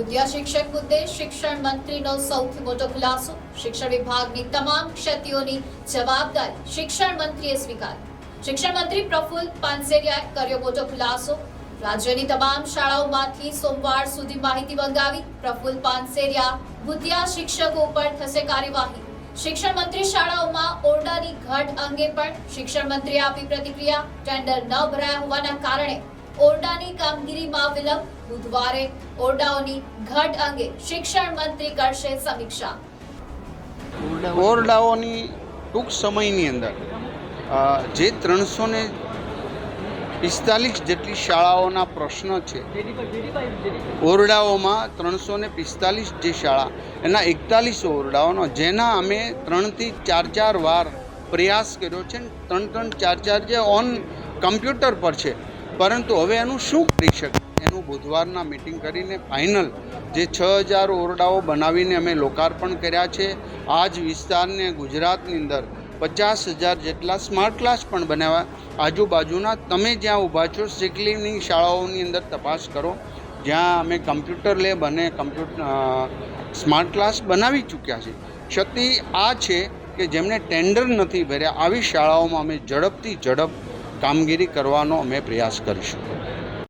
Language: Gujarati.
બુદ્ધિયા શિક્ષક મુદ્દે શિક્ષણ મંત્રીનો સૌથી મોટો ખુલાસો. શિક્ષણ વિભાગની તમામ ક્ષતિઓની જવાબદારી શિક્ષણ મંત્રીએ સ્વીકારી. શિક્ષણ મંત્રી પ્રફુલ્લ પાનસેરિયાએ કર્યો મોટો ખુલાસો. રાજ્યની તમામ શાળાઓમાંથી સોમવાર સુધી માહિતી મંગાવી પ્રફુલ્લ પાનસેરિયા બુદ્ધિયા શિક્ષકો ઉપર થશે કાર્યવાહી. શિક્ષણ મંત્રી શાળાઓમાં ઓરડાની ઘટ અંગે પણ શિક્ષણ મંત્રીએ આપી પ્રતિક્રિયા. ટેન્ડર ન ભરાયા હોવાના કારણે ઓરડાની કામગીરીમાં વિલંબ. બુધવારે ઓરડાઓની ઘટ અંગે શિક્ષણ મંત્રી કરશે સમીક્ષા. ઓરડાઓની ટૂંક સમયની અંદર જે ત્રણસો ને પિસ્તાલીસ જેટલી શાળાઓના પ્રશ્ન છે, ઓરડાઓમાં ત્રણસો ને પિસ્તાલીસ જે શાળા, એના એકતાલીસ ઓરડાઓનો, જેના અમે ત્રણથી ચાર ચાર વાર પ્રયાસ કર્યો છે ત્રણ ત્રણ ચાર ચાર જે ઓન કમ્પ્યુટર પર છે પરંતુ હવે એનું શું કરી શકે? એનું બુધવારના મિટિંગ કરીને ફાઇનલ જે છ હજાર ઓરડાઓ બનાવીને અમે લોકાર્પણ કર્યા છે આ જ વિસ્તારને ગુજરાતની અંદર પચાસ હજાર જેટલા સ્માર્ટ ક્લાસ પણ બનાવ્યા. આજુબાજુના તમે જ્યાં ઊભા છો સિકલીની શાળાઓની અંદર તપાસ કરો. જ્યાં અમે કમ્પ્યુટર લેબ અને કમ્પ્યુટર સ્માર્ટ ક્લાસ બનાવી ચૂક્યા છે. ક્ષતિ આ છે કે જેમણે ટેન્ડર નથી ભર્યા, આવી શાળાઓમાં અમે ઝડપથી ઝડપ કામગીરી કરવાનો અમે પ્રયાસ કરીશું.